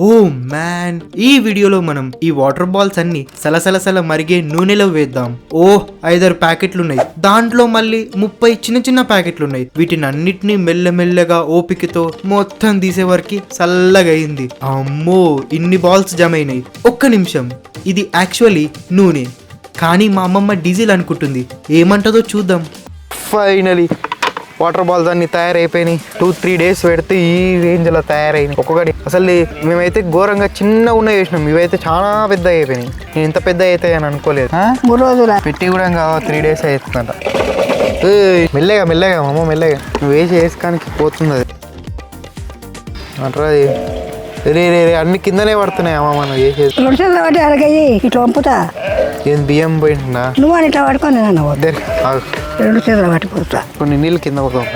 Oh man. ఈ వీడియోలో మనం ఈ వాటర్ బాల్స్ అన్ని సలసలసల మరిగే నూనెలో వేద్దాం. ఓ ఐదారు ప్యాకెట్లు ఉన్నాయి దాంట్లో మళ్ళీ ముప్పై చిన్న చిన్న ప్యాకెట్లు ఉన్నాయి వీటిని అన్నిటినీ మెల్లమెల్లగా ఓపికతో మొత్తం తీసే వరకు చల్లగా అమ్మో ఇన్ని బాల్స్ జమ అయినాయి. ఒక్క నిమిషం. ఇది యాక్చువల్లీ నూనె. కానీ మా అమ్మమ్మ డీజిల్ అనుకుంటుంది. ఏమంటదో చూద్దాం. ఫైనలీ వాటర్ బాల్స్ అన్ని తయారైపోయినాయి. టూ త్రీ డేస్ పెడితే ఈ రేంజ్లో తయారైనాయి. ఒక్కొక్కటి అసలు మేమైతే ఘోరంగా చిన్న ఉన్న చేసినాం. ఇవైతే చాలా పెద్ద అయిపోయినాయి. నేను ఇంత పెద్ద అవుతాయి అని అనుకోలేదు? మూడు రోజుల. పెట్టి కూడా ఇంకా త్రీ డేస్ అవుతుందంట మెల్లగా మెల్లగా అమ్మ మెల్లగా. నువ్వు వేసి వేసుకోడానికి పోతుంది అది అంటారా అది? రే రే రే అన్ని కిందనే పడుతున్నాయి అమ్మ మనం రెండు అరగయ్యి ఇట్లా పంపుతా ఏం బియ్యం పోయింటుందా నువ్వు అని ఇట్లా నేను ఆగు. రెండు చేతులు పట్టిపోతా కొన్ని నీళ్ళు కింద పోతాం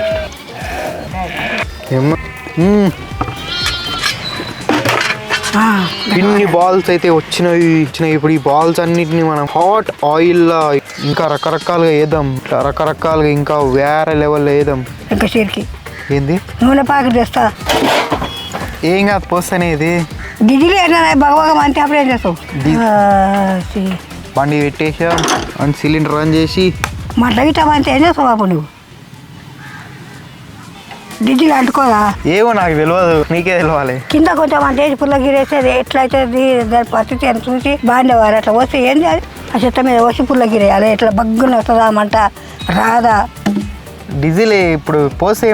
ఇన్ని బాల్స్ అయితే వచ్చినాయి ఇచ్చినాయి. ఇప్పుడు ఈ బాల్స్ అన్నిటిని మనం హాట్ ఆయిల్ ఇంకా రకరకాలుగా వేద్దాం ఇట్లా రకరకాలుగా ఇంకా వేరే లెవెల్లో వేద్దాం ఇంకా చీరికి ఏంది? నూనె ప్యాకెట్ తెస్తా. ఏం కాదు పోస్తేనే ఇది డిజిల్ అంతే అప్పుడు సి. బండి పెట్టేసాం అండ్ సిలిండర్ రన్ చేసి మట్ల గిట్ట అంతే ఏం చేస్తావు బాబు నువ్వు? డిజిల్ అంటుకోదా ఏమో నాకు తెలియదు నీకే తెలియాలి కింద కొంచెం అంటే పుల్ల ఎట్లా అవుతుంది దాని పరిస్థితి అని చూసి బాగుండేవారు అట్లా వస్తే ఏంది అది ఆ చెత్త మీద వచ్చి పుల్ల గిరేయాలి. ఇట్లా బగ్గున వస్తుందా మంట రాదా? డీజిల్ ఇప్పుడు పోస్తే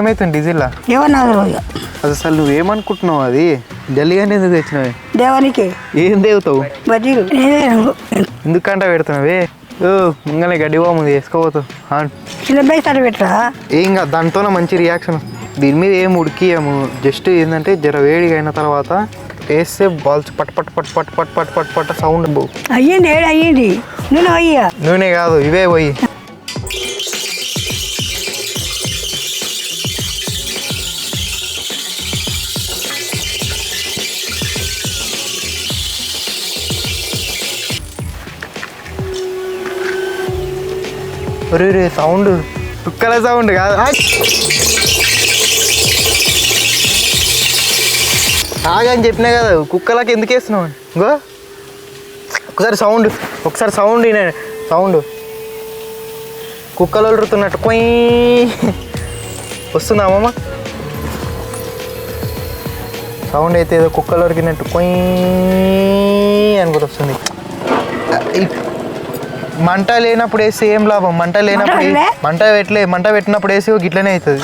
ఏమన్నా రోజు అది అసలు నువ్వేమనుకుంటున్నావు అది? జల్లిగానే ఎందుకు తెచ్చినావు? దేవానికి? ఏం దేవుతావు బజ్జీలు ఎందుకంటే పెడుతున్నావే? ఓ ఇంకనే గడ్డి బాగుంది వేసుకోపోతావు పెట్టరా? ఏం కాదు దాంతోనే మంచి రియాక్షన్ దీని మీద ఏం ఉడికియము? జస్ట్ ఏంటంటే జర వేడిగా అయిన తర్వాత వేస్తే బాల్స్ పట్ పట్ పట్ పట్ పట్ పట్ పట్ పట్ సౌండ్ అయ్యింది ఏడు అయ్యింది. నేను అయ్యా నూనె కాదు ఇవే పోయి. ఒరే రే సౌండ్. కుక్కల సౌండ్ కాదు! ఆగని చెప్పినా కదా కుక్కలకి ఎందుకు వేస్తున్నావు? ఇంకో. ఒకసారి సౌండ్ ఒకసారి సౌండ్ వినండి సౌండ్. కుక్కలు ఒలురుతున్నట్టు కొయ్. వస్తుందా అమ్మమ్మ? సౌండ్ అయితే ఏదో కుక్కలు ఒరికినట్టు కొయ్ అనుకుంటూ వస్తుంది. మంట లేనప్పుడు వేస్తే ఏం లాభం? మంట లేనప్పుడు? మంట పెట్టలే మంట పెట్టినప్పుడు వేసి గిట్లనే అవుతుంది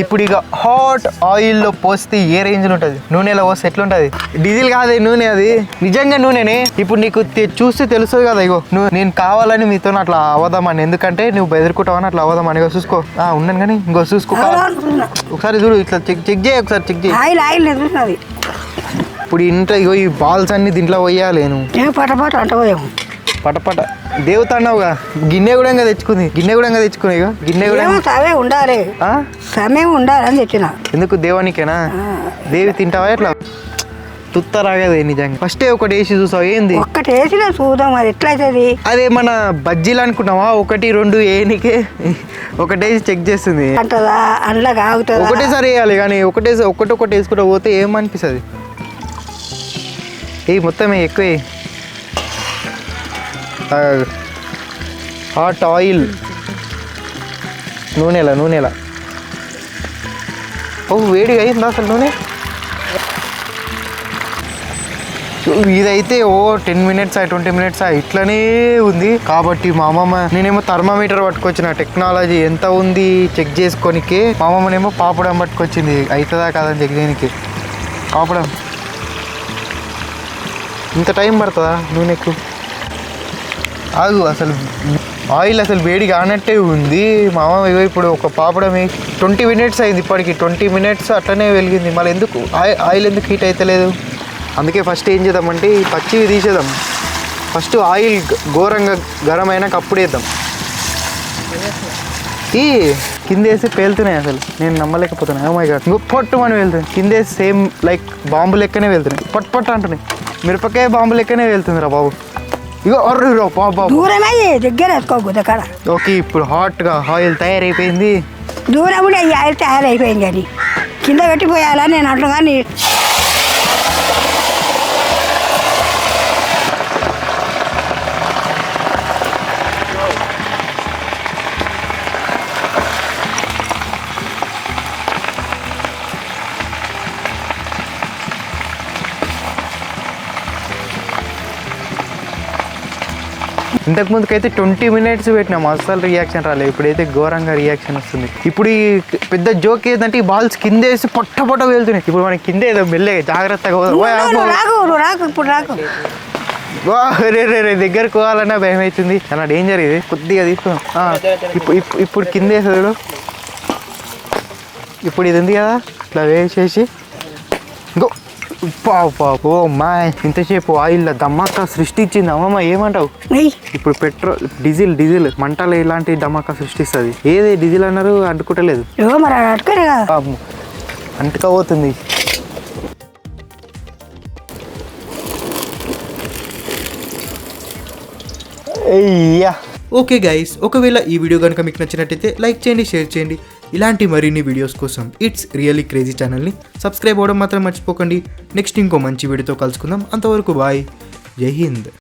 ఇప్పుడు ఇక హాట్ ఆయిల్లో పోస్తే ఏ రేంజ్ ఉంటుంది? నూనెలో పోస్తే ఎట్లుంటుంది? డీజిల్ కాదే నూనె అది. నిజంగా నూనెనే. ఇప్పుడు నీకు చూస్తే తెలుస్తుంది కదా ఇగో నువ్వు నేను కావాలని మీతో అట్లా అవదామని. ఎందుకంటే నువ్వు బెదిరుకుంటావని అట్లా అవదామని. ఇగో చూసుకో. ఆ, ఉన్నాను కానీ ఇంకో చూసుకో. ఒకసారి చూడు ఇట్లా చెక్ చెక్ చేయి ఒకసారి చెక్ చేయి. ఆయిల్ ఆయిల్ ఇప్పుడు ఇంట ఇగో ఈ బాల్స్ అన్ని దీంట్లో పోయాలి నువ్వు. నేను పటపాట అంట పోయాము. పటపట. దేవత అన్నావుగా గిన్నె కూడా ఇంకా తెచ్చుకుంది. గిన్నె కూడా ఇగో. గిన్నె కూడా ఏమో సమయం ఉండాలి? సమయం ఉండాలని తెచ్చిన ఎందుకు దేవానికేనా? దేవి తింటావా ఎట్లా? తుత్త రాగదే నిజంగా. ఫస్టే ఒకటి వేసి చూసావు? ఏంది? ఒక్కటి వేసిన చూద్దాం అది ఎట్లా అవుతుంది అదే మన బజ్జీలు అనుకుంటావా ఒకటి రెండు ఏనికే ఒకటి వేసి చెక్ చేస్తుంది. అంటదా? ఆగుతుందా ఒకటేసారి వేయాలి కానీ ఒకటే ఒకటి ఒకటి వేసుకుంటా పోతే ఏమనిపిస్తుంది? ఏ మొత్తం ఎక్కువ హాట్ ఆయిల్ నూనెల నూనెల? ఓ వేడిగా అయిందా అసలు నూనె? ఇదైతే ఓ టెన్ మినిట్స్ ట్వంటీ మినిట్స్ ఇట్లనే ఉంది. కాబట్టి మా అమ్మమ్మ నేనేమో థర్మామీటర్ పట్టుకొచ్చిన టెక్నాలజీ ఎంత ఉంది చెక్ చేసుకోనికి మా అమ్మమ్మనేమో పాపడం పట్టుకొచ్చింది. అవుతుందా కాదని చెక్ చేయడానికి పాపడం. ఇంత టైం పడుతుందా నూనెకు? ఆగు అసలు ఆయిల్ అసలు వేడి కానట్టే ఉంది. మా అమ్మ ఇగో ఇప్పుడు ఒక పాపడం ట్వంటీ మినిట్స్ అయింది ఇప్పటికి. ట్వంటీ మినిట్స్ అట్లనే వెలిగింది. మళ్ళీ ఎందుకు? ఆయి- ఆయిల్ ఎందుకు హీట్ అవుతలేదు అందుకే ఫస్ట్ ఏం చేద్దామంటే ఈ పచ్చివి తీసేద్దాం. ఫస్ట్ ఆయిల్ ఘోరంగా గరం అయినాక అప్పుడు వేద్దాం. ఈ కింద వేసి పేలుతున్నాయి అసలు. నేను నమ్మలేకపోతున్నాను ఓ మై గాడ్ ఇంకో పొట్టు అని వెళ్తుంది కింద వేసి సేమ్ లైక్ బాంబు లెక్కనే వెళ్తున్నాయి. పట్ పట్ అంటున్నాయి. మిరపకాయ బాంబు లెక్కనే వెళ్తుందిరా బాబు. ఇగో అర్రు బాబు బాబు దూరమయ్యి దగ్గర వేసుకో దగ్గర ఓకే ఇప్పుడు హాట్గా ఆయిల్ తయారైపోయింది. దూరం కూడా ఈ ఆయిల్ తయారైపోయింది కానీ కింద పెట్టిపోయాలా నేను అంటున్నా కానీ ఇంతకు ముందుకైతే ట్వంటీ మినిట్స్ పెట్టినాం అస్సలు రియాక్షన్ రాలేదు. ఇప్పుడైతే ఘోరంగా రియాక్షన్ వస్తుంది. ఇప్పుడు ఈ పెద్ద జోక్ ఏంటంటే ఈ బాల్స్ కింద వేసి పొట్ట పొట్ట వెళ్తున్నాయి ఇప్పుడు మనకి కింద ఏదో మెల్లగా జాగ్రత్తగా ఇప్పుడు రాకు రే రే రే దగ్గరకు పోవాలన్నా భయం అవుతుంది. చాలా డేంజర్ ఇది. కొద్దిగా తీసుకున్నాం. ఇప్పుడు- ఇప్పుడు కింద వేసాడు ఇప్పుడు ఇది ఉంది కదా? ఇట్లా వేసేసి. ఇంకో. పా పా ఓ మా ఇంతసేపు ఆయిల్ దమాకా సృష్టించింది. అమ్మమ్మ ఏమంటావు? ఇప్పుడు పెట్రోల్ డీజిల్ డీజిల్ మంటలు ఇలాంటి దమాకా సృష్టిస్తుంది. ఏది డీజిల్ అన్నారు? పాపం. అంటుకపోతుంది అయ్యా ఓకే గైస్ ఒకవేళ ఈ వీడియో కనుక మీకు నచ్చినట్టయితే లైక్ చేయండి షేర్ చేయండి. ఇలాంటి మరిన్ని వీడియోస్ కోసం ఇట్స్ రియల్లీ క్రేజీ ఛానల్ని సబ్స్క్రైబ్ అవ్వడం మాత్రం మర్చిపోకండి. నెక్స్ట్ ఇంకో మంచి వీడియోతో కలుసుకుందాం. అంతవరకు బాయ్ జై హింద్.